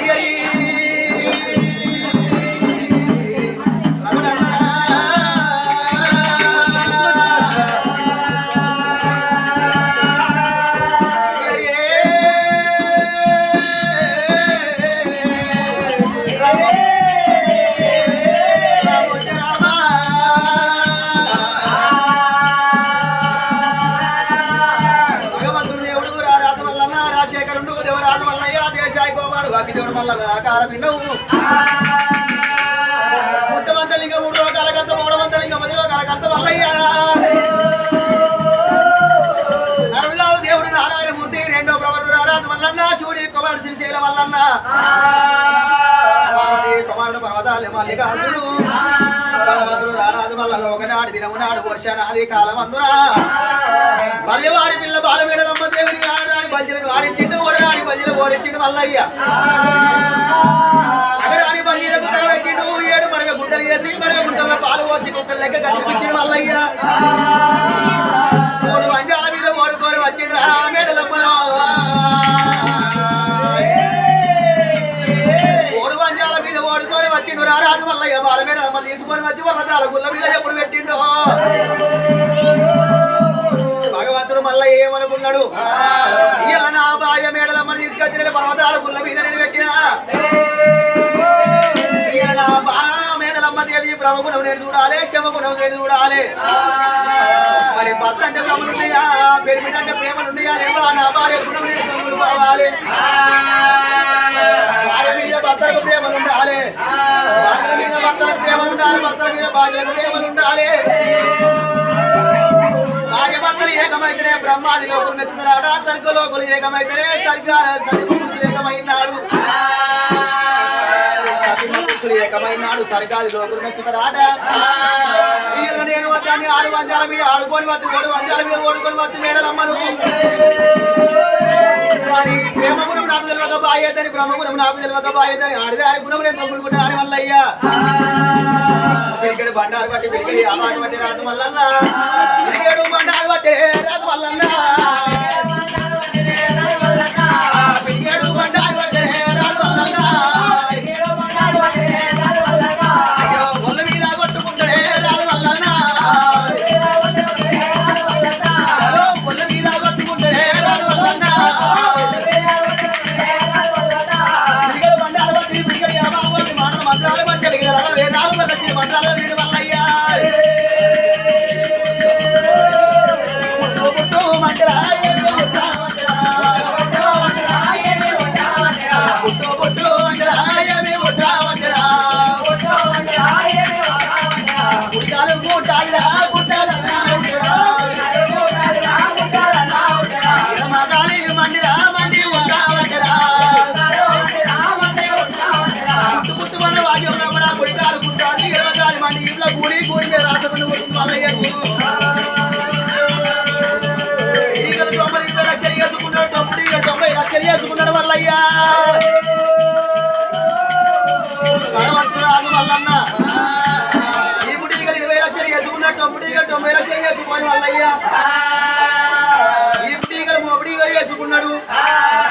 ஹரி ஹரி గోవాడు అగ్గిదేవుడు మల్లన్న ఆకార పిండవు ముత్తమంతలింగ మూడు లోకాల కర్త మూడమంతలింగ పది లోకాల కర్త మల్లయ్య. దేవుడు నారాయణమూర్తి రెండో ప్రవరుడు రారాజు మల్లన్న శివుడి కుమారుడు శ్రీశైల మల్లన్న. పార్వతీ కుమారుడు పర్వతాలు మల్లికార్జును ఒకనాడు దినము నాడు వర్ష కాలం అందురా బలివాడి పిల్ల బాలమేడలమ్మ దేవుని ఆడరాని బజ్జలను ఆడించిండు ఓడరాని బజ్జలు ఓడించిండు మల్లయ్య. అగరాని బల్లీలకు తగబెట్టిండు ఏడు మడగ గుంటలు చేసి మడగ గుంటల్లో పాలు పోసి కుక్కలు లెక్క కనిపించిండు మల్లయ్య. మూడు మంజాల మీద ఓడుకొని వచ్చిండ్రా. మేడలమ్మ తీసుకొని వచ్చి పర్వతాల గుల్ల మీద ఎప్పుడు పెట్టిండు? భగవంతుడు మళ్ళా ఏమనుకున్నాడు? ఇయ్యాల నా భార్య మేడలమ్మని తీసుకొచ్చిన పర్వతాల గుల్ల మీద నేను పెట్టినా? ఇయ్యాల నా మేడలమ్మ దేవి బ్రహ్మగుణం నేను చూడాలి శమగుణం నేను చూడాలి. మరి భర్త అంటే భ్రమలుండయా పెరిమిట అంటే ప్రేమలుండయా రేవా నా భార్య గుణం నేను సొమ్ములు కావాలి భార్య మీద భర్తలకు ప్రేమలు ఉండాలి భార్యల మీద భర్తలకు ప్రేమలు ఉండాలి భర్తల మీద భార్యలకు ప్రేమలు ఉండాలి భార్య భర్తలు ఏకమైతేనే బ్రహ్మాది లోకులు మెచ్చుతున్నాడు స్వర్గ లోకులు ఏకమైతేనే స్వర్గాల సరిపురుషులు ఏకమైనాడు సతిమపురుషులు ఏకమైనాడు స్వర్గాది లోకులు మెచ్చుతారాట వీళ్ళు నేను వద్దాన్ని ఆడు వంజాల మీద ఆడుకొని వద్దు ఓడు వంజాల మీద ఓడుకొని వద్దు మేడలమ్మను కానీ ప్రేమ గుణం నాకు తెలియక బాయేదని బ్రహ్మ గుణం నాకు తెలియక బాయేదని ఆడితే ఆడి గుణం నేను తొమ్ముడుకుంటే ఆడి వల్ల అయ్యా పిడికెడు బండారు బట్టి పిడికెడు అవాడు బట్టి రాజు మల్లన్న. పిడికడు బండారు బట్టి రాజు మల్లన్న. మల్లయ్య భగవంతుడు రాజు మల్లన్న ఈ బుడి ఇరవై లక్షలు వేసుకున్నాడు ఇరవై తొంభై లక్షలు వేసుకొని మల్లయ్య ఈ బుడి ఈగలు మొబడి వేసుకున్నాడు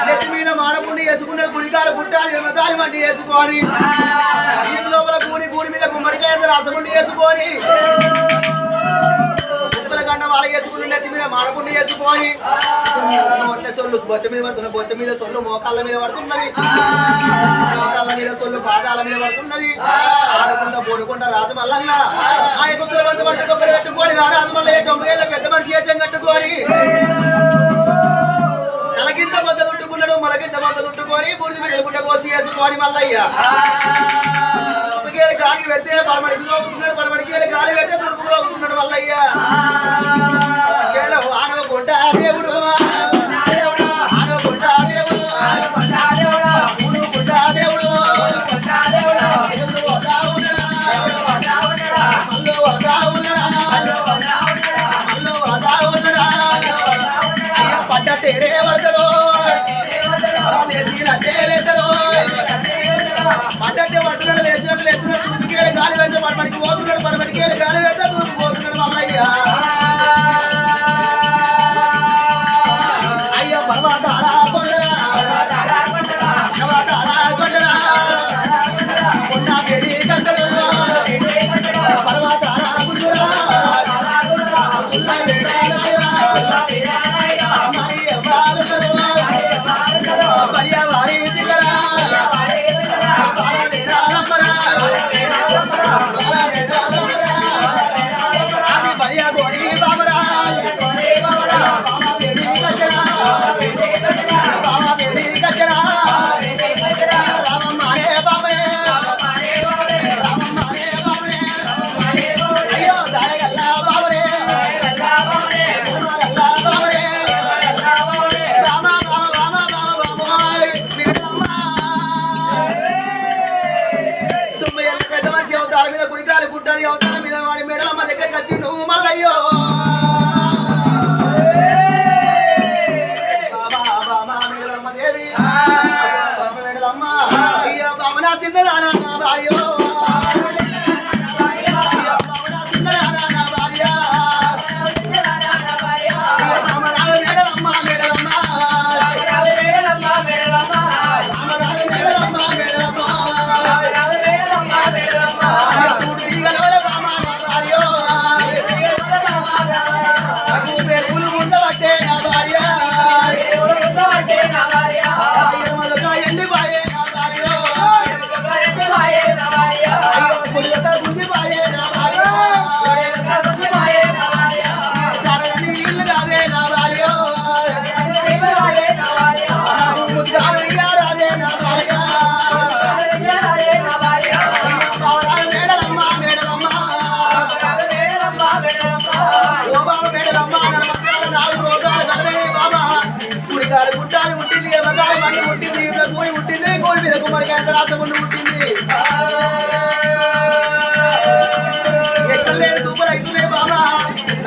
నెత్తి మీద మాడపుండి వేసుకున్నాడు గుడికాలు పుట్టాలి ఎమతాలి మండి వేసుకొని ఈ లోపల కూని కూని మీద గుమ్మడికాయ రాసముండి వేసుకొని. కుక్కల వాళ్ళ వేసుకుని నెత్తి మీద మాడకుండా వేసుకొని నోట్ల సొల్లు బొచ్చ మీద పడుతున్నది బొచ్చ మీద సొల్లు మోకాళ్ళ మీద పడుతున్నది. మోకాళ్ళ మీద సొల్లు పాదాల మీద పడుతున్నది. ఆడుకుంటా పోడుకుంటా రాజు మల్లన్న. ఆయన కుక్కల వంట వంట కొబ్బరి పెట్టుకొని రా తొమ్మిదేళ్ళ పెద్ద మనిషి చేసాం కట్టుకొని. తలకింత మొదలు మొలకింత మధ్య చుట్టుకొని బుడిది బిడ్డలు గుడ్డ కోసి వేసుకొని మల్లయ్య. తూర్పుకేలి గాలి పెడితే పడమడికి లోగుతున్నాడు పడమడికి గాలి పెడితే తూర్పుకు లోగుతున్నాడు మల్లయ్య. శేలం ఆనవకుంట దేవుడు. get it, got it.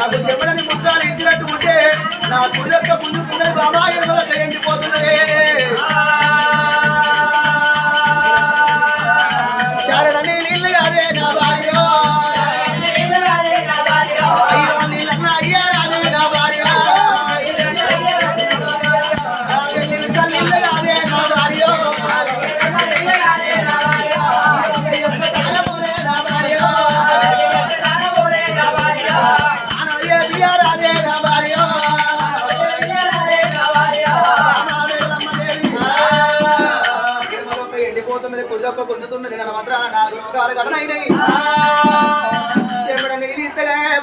నాకు శివుడిని ముఖాలు ఇచ్చినట్టు ఉంటే నా గుళ్ళొక్క ముందు బాబా తినడం మాత్రాన నాలుగు లోకాలు గడనైనవి చెప్పడం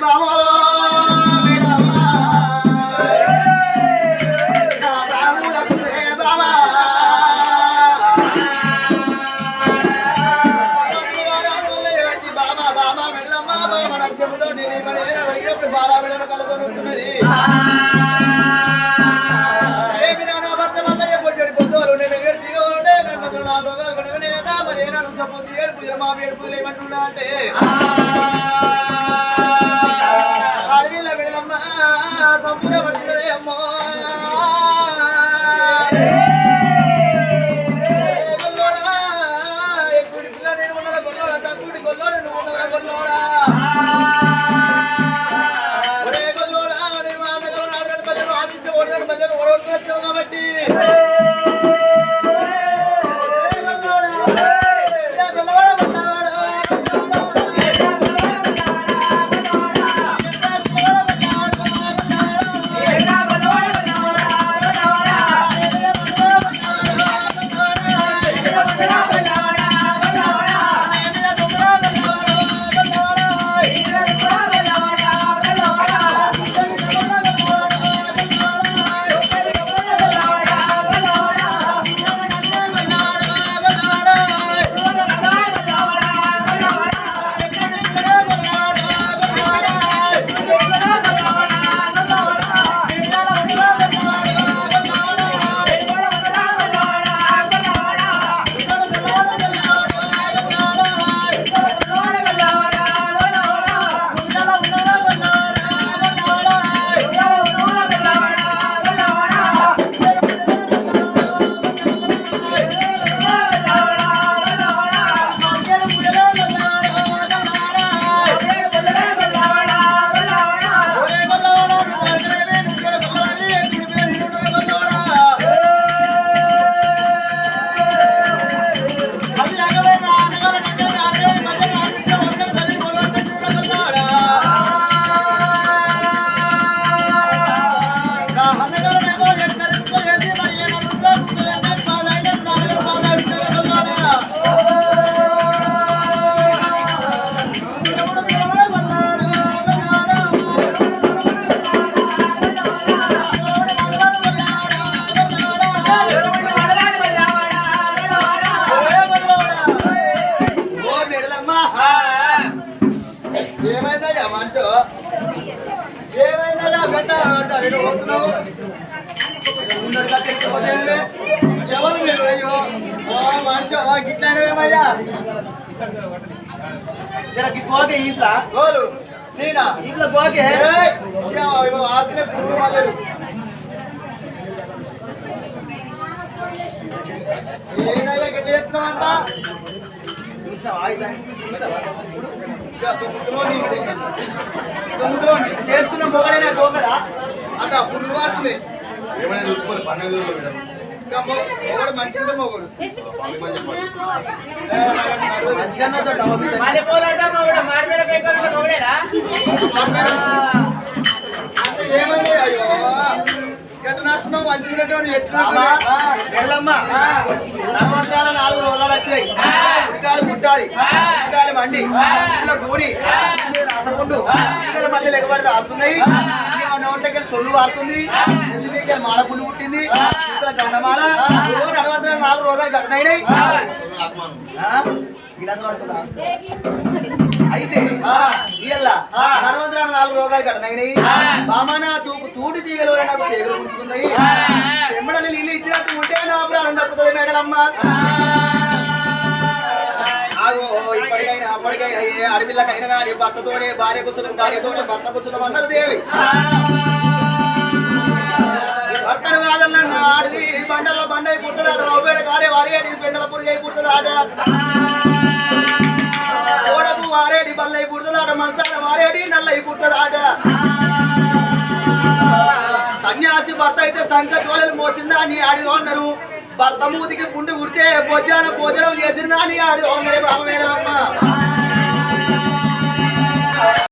బాబో మరి ఏనా నువ్వు చెప్పొద్దు ఏడు పూజలు మా ఏడు పూజలు ఏమంటున్నా అంటే అడవిలో పెడదమ్మా సంపూర్ణ పడుతున్నదే అమ్మో. కాబట్టి. ముందడుగా తెచ్చిపోతే ఎవరు మీరు అయ్యో మనిషి గిట్లనేమయ్యా జరకి గోకే ఇంట్లో గోలు నేనా ఇంట్లో గోకే ఆపిన పురుగు వాళ్ళరు ఏదైనా గట్టి చేస్తున్నావు అంతా చూసావా మంచిగా చేసుకున్న మొగడైనా మాడిపేడ అట మొగుడేనా? అంటే ఏమైంది అయ్యో ఎట్లా మంచిగా ఎట్లా అయ్యో నడవంతరాల నాలుగు రోగాలు వచ్చినాయి. ఉడికాలు ముట్టాలి ఉడికాలు మండి. ఇంట్లో గూడి రసపుండు ఇంకా మళ్ళీ ఎగబడి ఆడుతున్నాయి నోట్లకి సొల్లు వారుతుంది ఎందుకు మాడపుండు పుట్టింది. ఇక్కడ గండమాల. నడవంతరాల నాలుగు గిలాసులు పట్టుకుందా? రోగాలు కట్టనైనాయి బామన తూకు తూటి తీగలు నాకు పేగులు పుంజుకున్నాయి ఎమ్మడని నీళ్ళు ఇచ్చినట్టు ఉంటే నా ప్రాణం దక్కుతుంది మేడలమ్మ. ఇప్పటికైనా అప్పటికైనా ఏ అడవిళ్ళకైనా కానీ భర్తతోనే భార్య కుసుకం భార్యతోనే భర్త కుసుకం అన్నది దేవి. భర్తను కాదన్న ఆడిది బండల బండై పుడుతుంది ఆట రవ్వేడ కాడే వారేడి పెండల పురుగై పుడుతుంది ఆట. వారేడి బల్లై పుడుతుంది ఆట మంచాల వారేడి నల్లై పుడుతుంది ఆట సన్యాసి భర్త అయితే సంఖ చోళలు మోసిందా అని ఆడిదో భర్త మూతికి పుండు కుడితే భోజన భోజనం చేసిందా అని ఆడిదో అన్నరే బాబు